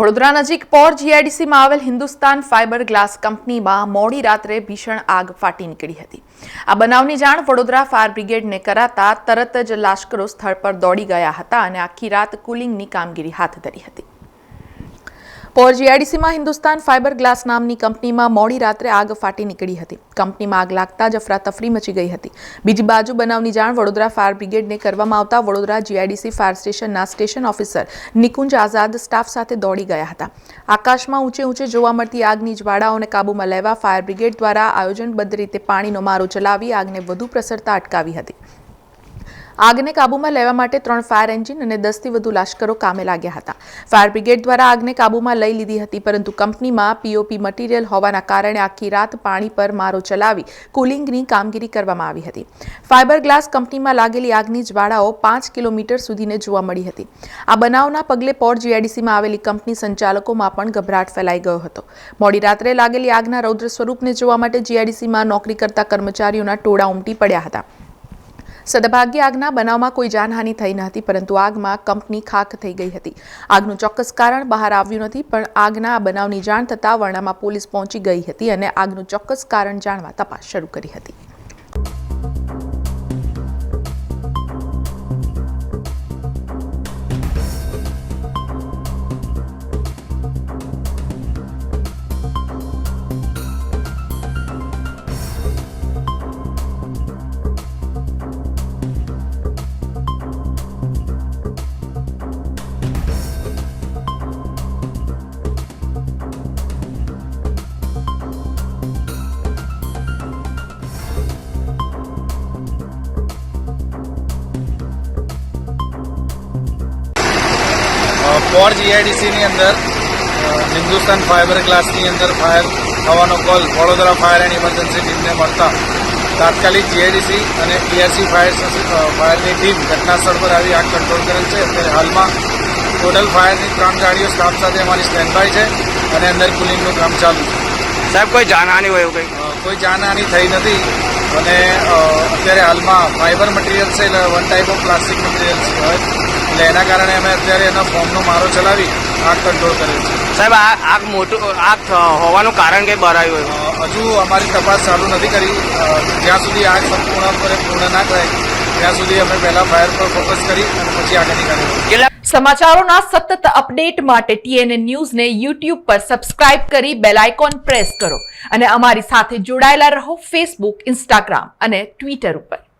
વડોદરા નજીક પોર જીઆઈડીસીમાં આવેલ Hindustan fibre glass કંપનીમાં મોડી રાત્રે ભીષણ આગ ફાટી નીકળી હતી. આ બનાવની જાણ વડોદરા ફાયર બ્રિગેડને કરાતા તરત જ લાશ્કરો સ્થળ પર દોડી ગયા હતા અને આખી રાત કુલિંગની કામગીરી હાથ ધરી હતી. પોર જીઆઈડીસીમાં હિન્દુસ્તાન ફાઇબર ગ્લાસ નામની કંપનીમાં મોડી રાત્રે આગ ફાટી નીકળી હતી. કંપનીમાં આગ લાગતા જ અફરાતફરી મચી ગઈ હતી. બીજી બાજુ બનાવની જાણ વડોદરા ફાયર બ્રિગેડને કરવામાં આવતા વડોદરા જીઆઈડીસી ફાયર સ્ટેશનના station officer Nikunj Azad staff સાથે દોડી ગયા હતા. આકાશમાં ઊંચે ઊંચે જોવા મળતી આગની જ્વાળાઓને કાબૂમાં લેવા ફાયર બ્રિગેડ દ્વારા આયોજનબદ્ધ રીતે પાણીનો મારો ચલાવી આગને વધુ પ્રસરતા અટકાવી હતી. આગને કાબૂમાં લેવા માટે ત્રણ ફાયર એન્જિન અને દસથી વધુ લાશ્કરો કામે લાગ્યા હતા. ફાયર બ્રિગેડ દ્વારા આગને કાબૂમાં લઈ લીધી હતી, પરંતુ કંપનીમાં પીઓપી મટીરિયલ હોવાના કારણે આખી રાત પાણી પર મારો ચલાવી કુલિંગની કામગીરી કરવામાં આવી હતી. ફાઇબર ગ્લાસ કંપનીમાં લાગેલી આગની જ્વાળાઓ પાંચ કિલોમીટર સુધીને જોવા મળી હતી. આ બનાવના પગલે પોર્ટ જીઆઈડીસીમાં આવેલી કંપની સંચાલકોમાં પણ ગભરાટ ફેલાઈ ગયો હતો. મોડી રાત્રે લાગેલી આગના રૌદ્ર સ્વરૂપને જોવા માટે જીઆઈડીસીમાં નોકરી કરતા કર્મચારીઓના ટોળા ઉમટી પડ્યા હતા. સદભાગ્ય આગના બનાવમાં કોઈ જાનહાનિ થઈ ન હતી, પરંતુ આગમાં કંપની ખાખ થઈ ગઈ હતી. આગનું ચોક્કસ કારણ બહાર આવ્યું નથી, પણ આગના આ બનાવની જાણ થતાં વર્ણામાં પોલીસ પહોંચી ગઈ હતી અને આગનું ચોક્કસ કારણ જાણવા તપાસ શરૂ કરી હતી. પોર જીઆઈડીસીની અંદર હિન્દુસ્તાન ફાઇબર ગ્લાસની અંદર ફાયર થવાનો call Vadodara fire and emergency ટીમને મળતા તાત્કાલિક જીઆઈડીસી અને પીઆરસી ફાયર ફાયરની ટીમ ઘટના સ્થળ પર આવી આગ કંટ્રોલ કરેલ છે. અત્યારે હાલમાં ટોટલ ફાયરની ત્રણ ગાડીઓ સ્ટાફ સાથે અમારી સ્ટેન્ડ બાય છે અને અંદર કુલિંગનું કામ ચાલુ છે. સાહેબ કોઈ જાનહાની હોય એવું કંઈ? કોઈ જાનહાની થઈ નથી અને અત્યારે હાલમાં ફાઇબર મટીરિયલ છે એટલે one type of plastic material કહેવાય એટલે એના કારણે અમે અત્યારે એનો ફોર્મનો મારો ચલાવી આગ કંટ્રોલ કરેલ છે સાહેબ આ આગ મોટું આગ હોવાનું કારણ કંઈ બરાયું હોય? હજુ અમારી તપાસ ચાલુ નથી કરી. જ્યાં સુધી આગ સંપૂર્ણપણે પૂર્ણ ના થાય ત્યાં સુધી અમે પહેલાં ફાયર પર ફોકસ કરી અને પછી આગળની કાર્યવાહી સમાચારોના સતત અપડેટ માટે ટીએનએ ન્યૂઝને યુટ્યુબ પર સબસ્ક્રાઇબ કરી બેલ આઇકોન પ્રેસ કરો અને અમારી સાથે જોડાયેલા રહો ફેસબુક ઇન્સ્ટાગ્રામ અને ટ્વિટર ઉપર.